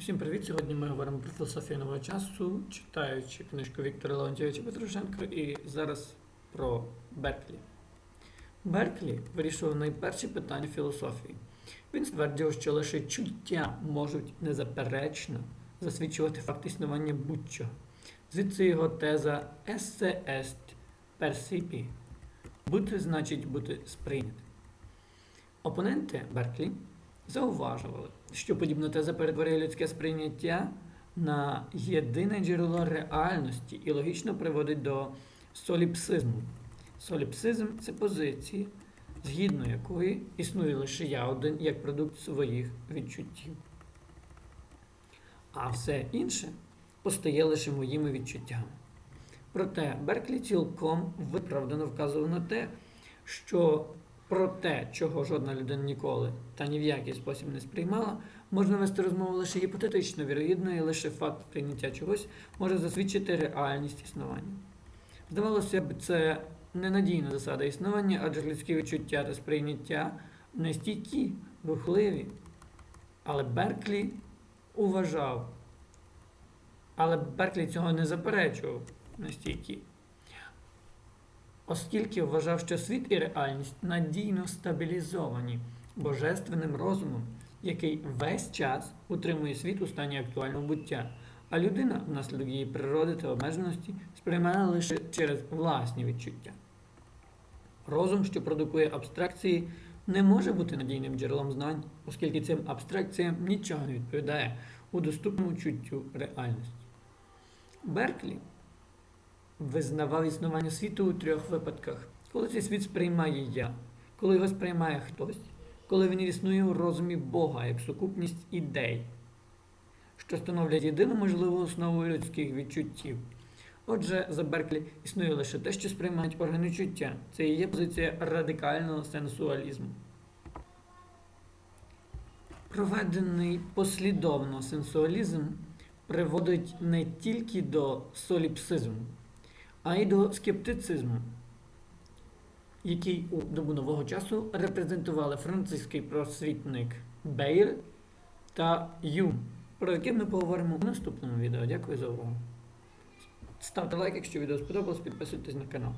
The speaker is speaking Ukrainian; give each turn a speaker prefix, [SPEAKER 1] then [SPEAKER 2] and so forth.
[SPEAKER 1] Всім привіт! Сьогодні ми говоримо про філософію нового часу, читаючи книжку Віктора Леонтьовича Петрушенка і зараз про Берклі. Берклі вирішував найперші питання філософії. Він стверджував, що лише чуття можуть незаперечно засвідчувати факт існування будь-чого. Звідси його теза «Esse est percipi» бути значить бути сприйнятим. Опоненти Берклі зауважували, що подібна теза перетворює людське сприйняття на єдине джерело реальності і логічно приводить до соліпсизму. Соліпсизм це позиції, згідно якої існує лише я один як продукт своїх відчуттів. А все інше постає лише моїми відчуттями. Проте Берклі цілком виправдано вказував на те, що про те, чого жодна людина ніколи та ні в який спосіб не сприймала, можна вести розмову лише гіпотетично, вірогідно, і лише факт прийняття чогось може засвідчити реальність існування. Здавалося б, це ненадійна засада існування, адже людські відчуття та сприйняття не стійкі, рухливі. Але Берклі уважав, але Берклі цього не заперечував настільки оскільки вважав, що світ і реальність надійно стабілізовані божественним розумом, який весь час утримує світ у стані актуального буття, а людина, внаслідок її природи та обмеженості, сприймає лише через власні відчуття. Розум, що продукує абстракції, не може бути надійним джерелом знань, оскільки цим абстракціям нічого не відповідає у доступному чуттю реальності. Берклі визнавав існування світу у трьох випадках: коли цей світ сприймає я, коли його сприймає хтось, коли він існує у розумі Бога як сукупність ідей, що становлять єдину можливу основу людських відчуттів. Отже, за Берклі існує лише те, що сприймають органи чуття. Це і є позиція радикального сенсуалізму. Проведений послідовно сенсуалізм приводить не тільки до соліпсизму, а й до скептицизму, який у добу нового часу репрезентували французький просвітник Бейр та Юм, про яке ми поговоримо в наступному відео. Дякую за увагу. Ставте лайк, якщо відео сподобалось, підписуйтесь на канал.